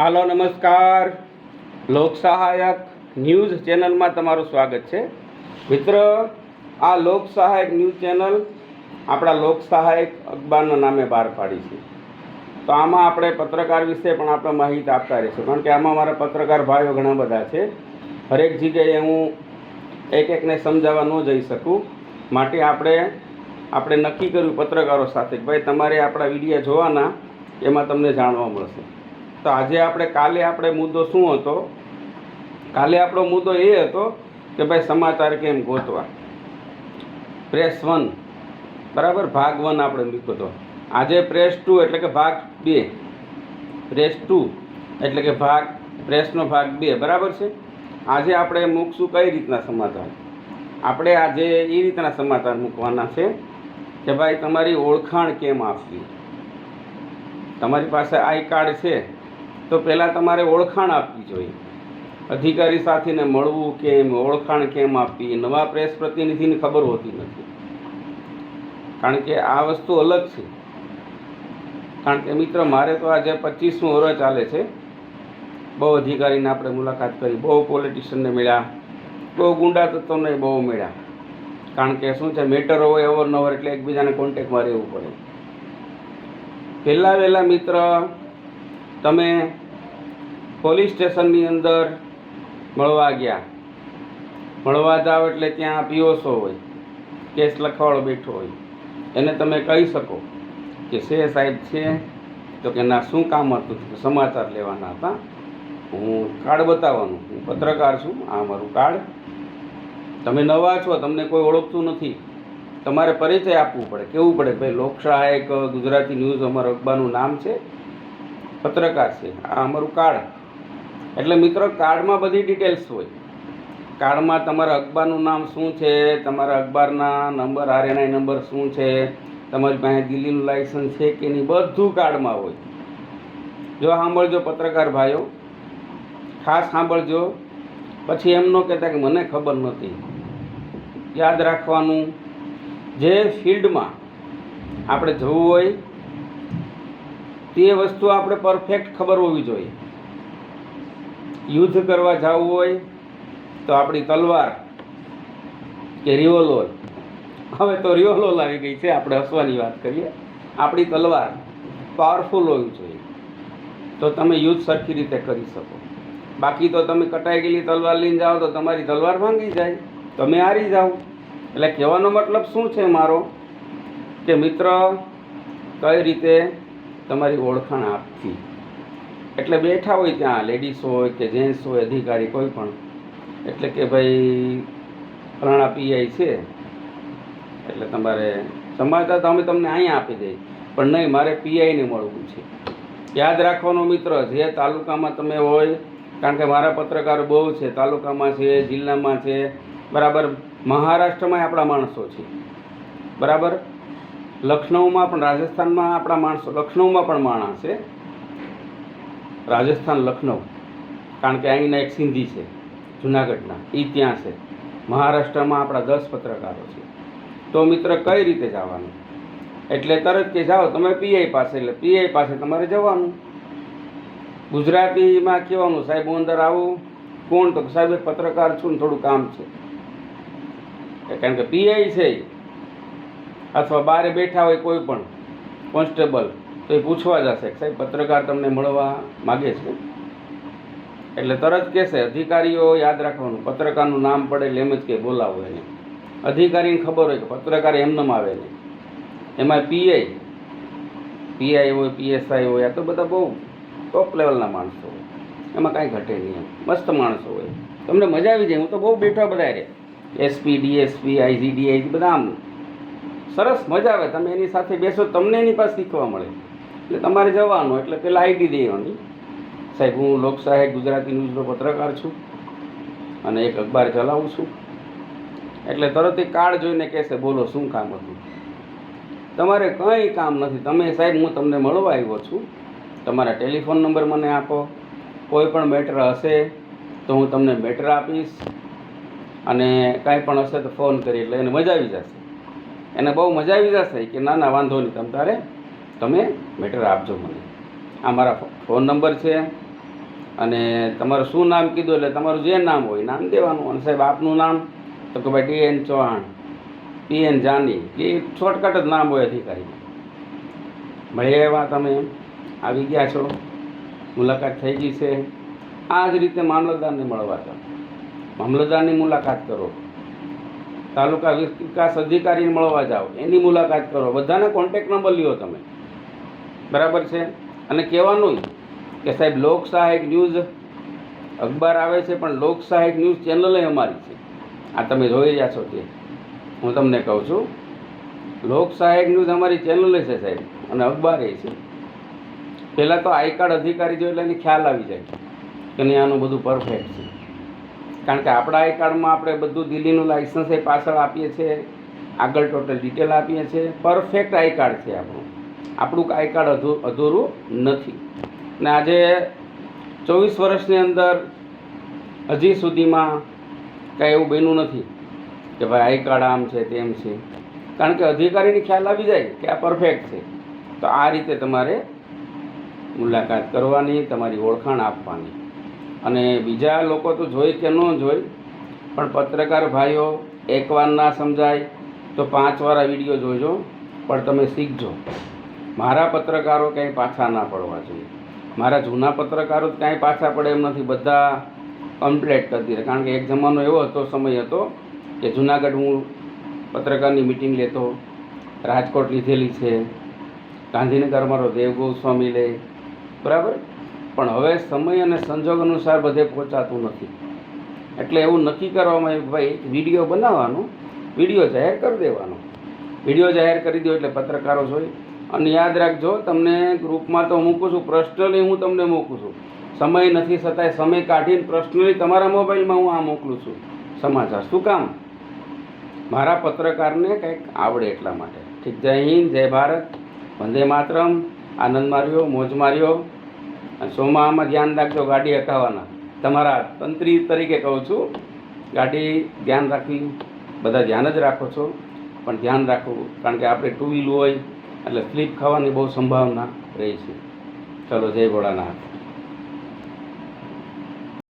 હાલો, નમસ્કાર. લોક સહાયક ન્યૂઝ ચેનલમાં તમારું સ્વાગત છે. મિત્ર, આ લોક સહાયક ન્યૂઝ ચેનલ આપણા લોક સહાયક અખબારના નામે બહાર પાડી છે. તો આમાં આપણે પત્રકાર વિશે પણ આપણે માહિતી આપતા રહીશું. કારણ કે આમાં મારા પત્રકાર ભાઈઓ ઘણા બધા છે. હરેક જગ્યાએ હું એક એકને સમજાવવા ન જઈ શકું. માટે આપણે આપણે નક્કી કર્યું પત્રકારો સાથે કે ભાઈ, તમારે આપણા વિડીયા જોવાના, એમાં તમને જાણવા મળશે. તો આજે આપણે કાલે આપણે મુદ્દો શું હતો? કાલે આપણો મુદ્દો એ હતો કે ભાઈ સમાચાર કેમ ગોતવા? પ્રેસ વન બરાબર? ભાગ વન આપણે મૂક્યો હતો. આજે પ્રેસ ટુ એટલે કે ભાગ બે. પ્રેસ ટુ એટલે કે ભાગ પ્રેસનો ભાગ બે. બરાબર છે? આજે આપણે મૂકશું કઈ રીતના સમાચાર? આપણે આજે એ રીતના સમાચાર મૂકવાના છે કે ભાઈ તમારી ઓળખાણ કેમ આપવી? તમારી પાસે આઈ કાર્ડ છે. તો પહેલાં તમારે ઓળખાણ આપવી જોઈએ. અધિકારી સાથેને મળવું કેમ, ઓળખાણ કેમ આપવી નવા પ્રેસ પ્રતિનિધિની ખબર હોતી નથી. કારણ કે આ વસ્તુ અલગ છે. કારણ કે મિત્ર, મારે તો આજે પચીસમું વર્ષ ચાલે છે. બહુ અધિકારીને આપણે મુલાકાત કરી, બહુ પોલિટિશિયનને મળ્યા, બહુ ગુંડા તત્વોને બહુ મળ્યા. કારણ કે શું છે, મેટર હોય અવરનવર એટલે એકબીજાને કોન્ટેક્ટમાં રહેવું પડે. પહેલાં વહેલા મિત્ર તમે પોલીસ સ્ટેશનની અંદર મળવા ગયા. મળવા જાઓ એટલે ત્યાં પીઓસો હોય, કેસ લખવાળો બેઠો હોય. એને તમે કહી શકો કે છે સાહેબ છે, તો કે ના, શું કામ હતું? સમાચાર લેવાના હતા. હું કાર્ડ બતાવવાનું, હું પત્રકાર છું, આ મારું કાર્ડ. તમે નવા છો, તમને કોઈ ઓળખતું નથી. તમારે પરિચય આપવું પડે, કેવું પડે ભાઈ લોકસહાયક ગુજરાતી ન્યૂઝ અમારા અખબારનું નામ છે? પત્રકાર છે. આ અમારું કાર્ડ. એટલે મિત્રો, કાર્ડમાં બધી ડિટેલ્સ હોય. કાર્ડમાં તમારા અખબારનું નામ શું છે? તમારા અખબારના નંબર, આરએનઆઈ નંબર શું છે? તમારી પાસે દિલ્હીનું લાઇસન્સ છે કે નહીં? બધું કાર્ડમાં હોય. જો સાંભળજો પત્રકાર ભાઈઓ. ખાસ સાંભળજો. પછી એમ ન કહેતા કે મને ખબર નથી. યાદ રાખવાનું. જે ફિલ્ડમાં આપણે જવું હોય તે વસ્તુ આપણે પરફેક્ટ ખબર હોવી જોઈએ. યુદ્ધ કરવા જવું હોય તો આપણી તલવાર કે રિવોલ્વર હવે તો રિવોલ્વર આવી ગઈ છે, આપણે હસવાની વાત કરીએ. આપણી તલવાર પાવરફુલ હોવી જોઈએ. તો તમે યુદ્ધ સરખી રીતે કરી શકો. બાકી તો તમે કટાઈ ગયેલી તલવાર લઈને જાઓ તો તમારી તલવાર ભાંગી જાય. તમે હારી જાઓ. એટલે કહેવાનો મતલબ શું છે મારો? કે મિત્ર, કઈ રીતે તમારી ઓળખાણ આપવી એટલે બેઠા હોય ત્યાં લેડીઝ હોય કે જેન્ટ્સ હોય, અધિકારી કોઈ પણ. એટલે કે ભાઈ, ફલાણા પીઆઈ છે. એટલે તમારે સમાચાર તો અમે તમને અહીંયા આપી દઈએ. પણ નહીં, મારે પીઆઈને મળવું છે. યાદ રાખવાનો મિત્ર, જે તાલુકામાં તમે હોય, કારણ કે મારા પત્રકારો બહુ છે, તાલુકામાં છે, જિલ્લામાં છે, બરાબર, મહારાષ્ટ્રમાં આપણા માણસો છે. બરાબર? લખનઉમાં પણ રાજસ્થાનમાં આપણા માણસો, લખનઉમાં પણ માણસ છે. રાજસ્થાન લખનઉ, કારણ કે અહીંના એક સિંધી છે, જુનાગઢના એ ત્યાં છે. મહારાષ્ટ્રમાં આપણા દસ પત્રકારો છે. તો મિત્ર, કઈ રીતે જવાનું? એટલે તરત કે જાઓ, તમે પીઆઈ પાસે, એટલે પીઆઈ પાસે તમારે જવાનું. ગુજરાતીમાં કહેવાનું, સાહેબ, હું અંદર આવું. કોણ? તો સાહેબ પત્રકાર છું ને થોડું કામ છે. કારણ કે પીઆઈ છે. અથવા બહાર બેઠા હોય કોઈ પણ કોન્સ્ટેબલ, તો એ પૂછવા જશે સાહેબ, પત્રકાર તમને મળવા માગે છે? એટલે તરત કહેશે, અધિકારીઓ યાદ રાખવાનું, પત્રકારનું નામ પડે એટલે એમ જ કે બોલાવો એને. અધિકારીને ખબર હોય કે પત્રકાર એમનેમ આવે નહીં. એમાં પીઆઈ પીઆઈ હોય પીએસઆઈ હોય, આ તો બધા બહુ ટોપ લેવલના માણસો હોય. એમાં કાંઈ ઘટે નહીં એમ. મસ્ત માણસો હોય. તમને મજા આવી જાય. હું તો બહુ બેઠો બધા રે. એસપી ડીએસપી આઈજી ડીઆઈજી બધા આમ. સરસ મજા આવે. તમે એની સાથે બેસો, તમને એની પાસે શીખવા મળે. એટલે તમારે જવાનું, એટલે પેલા આઈડી દેવાની. સાહેબ, હું લોકશાહી ગુજરાતી ન્યૂઝનો પત્રકાર છું અને એક અખબાર ચલાવું છું. એટલે તરત એ કાર્ડ જોઈને કહેશે, બોલો, શું કામ હતું? તમારે કંઈ કામ નથી. તમે સાહેબ, હું તમને મળવા આવ્યો છું. તમારા ટેલિફોન નંબર મને આપો. કોઈ પણ મેટર હશે તો હું તમને મેટર આપીશ અને કાંઈ પણ હશે તો ફોન કરી એટલે એને મજા આવી જશે. એને બહુ મજા આવી જશે કે ના ના, વાંધો નહીં, તમ તારે, તમે મેટર આપજો મને. આ મારા ફોન નંબર છે અને તમારું શું નામ કીધું એટલે તમારું જે નામ હોય નામ દેવાનું અને સાહેબ આપનું નામ? તો કે ભાઈ D N Chauhan. P N Jani એ શોર્ટકટ જ નામ હોય અધિકારી. મળ્યા એવા તમે આવી ગયા છો, મુલાકાત થઈ ગઈ છે. આ જ રીતે મામલતદારને મળવા જાઓ. મામલતદારની મુલાકાત કરો. તાલુકા વિકાસ અધિકારીને મળવા જાઓ. એની મુલાકાત કરો. બધાને કોન્ટેક નંબર લ્યો તમે. બરાબર છે? અને કહેવાનું કે સાહેબ લોક સહાયક ન્યૂઝ અખબાર આવે છે, પણ લોક ન્યૂઝ ચેનલ અમારી છે. આ તમે જોઈ રહ્યા છો તે. હું તમને કહું છું લોક ન્યૂઝ અમારી ચેનલ છે સાહેબ, અને અખબાર એ છે. પહેલાં તો આઈ કાર્ડ અધિકારી જો એટલે એને ખ્યાલ આવી જાય કે નહીં, આનું બધું પરફેક્ટ છે. કારણ કે આપણા આઈ કાર્ડમાં આપણે બધું દિલ્હીનું લાઇસન્સ એ પાછળ આપીએ છીએ, આગળ ટોટલ ડિટેલ આપીએ છીએ. પરફેક્ટ આઈ કાર્ડ છે આપણું. આપણું આઈ કાર્ડ અધૂ, અધૂરું નથી. ને આજે ચોવીસ વર્ષની અંદર હજી સુધીમાં કાંઈ એવું બન્યું નથી કે ભાઈ આઈ કાર્ડ આમ છે, તેમ છે. કારણ કે અધિકારીને ખ્યાલ આવી જાય કે આ પરફેક્ટ છે. તો આ રીતે તમારે મુલાકાત કરવાની, તમારી ઓળખાણ આપવાની. અને બીજા લોકો તો જોઈ કે ન જોઈ, પણ પત્રકાર ભાઈઓ એકવાર ના સમજાય તો પાંચ વાર આ વીડિયો જોજો, પણ તમે શીખજો. મારા પત્રકારો ક્યાંય પાછા ના પડવા જોઈએ. મારા જૂના પત્રકારો જ ક્યાંય પાછા પડે એમ નથી. બધા કમ્પ્લેટ કરતી રહે કારણ કે એક જમાનો એવો હતો, સમય હતો કે જુનાગઢ હું પત્રકારની મિટિંગ લેતો, રાજકોટ લીધેલી છે ગાંધીનગર મારો દેવ ગોસ્વામી લે. બરાબર? પણ હવે સમય અને સંજોગ અનુસાર બધે પહોંચાતું નથી. એટલે એવું નક્કી કરવામાં આવ્યું કે ભાઈ, એક વીડિયો બનાવવાનો વીડિયો જાહેર કરી દેવાનો. વીડિયો જાહેર કરી દો એટલે પત્રકારો જોઈ. અને યાદ રાખજો, તમને ગ્રુપમાં તો મૂકું છું પર્સનલી હું તમને મૂકું છું. સમય નથી છતાંય સમય કાઢીને પર્સનલી તમારા મોબાઈલમાં હું આ મોકલું છું. સમાચાર. શું કામ? મારા પત્રકારને કંઈક આવડે એટલા માટે. ઠીક, જય હિન્દ, જય ભારત. વંદે માતરમ. આનંદ માર્યો, મોજ માર્યો. અને સોમાં આમાં ધ્યાન રાખજો, ગાડી હકાવવાના તમારા તંત્રી તરીકે કહું છું, ગાડી ધ્યાન રાખવી બધા ધ્યાન જ રાખો છો, પણ ધ્યાન રાખવું કારણ કે આપણે ટુ વ્હીલ હોય, એટલે સ્લીપ ખાવાની બહુ સંભાવના રહે છે. ચલો, જય ભોળાનાથ.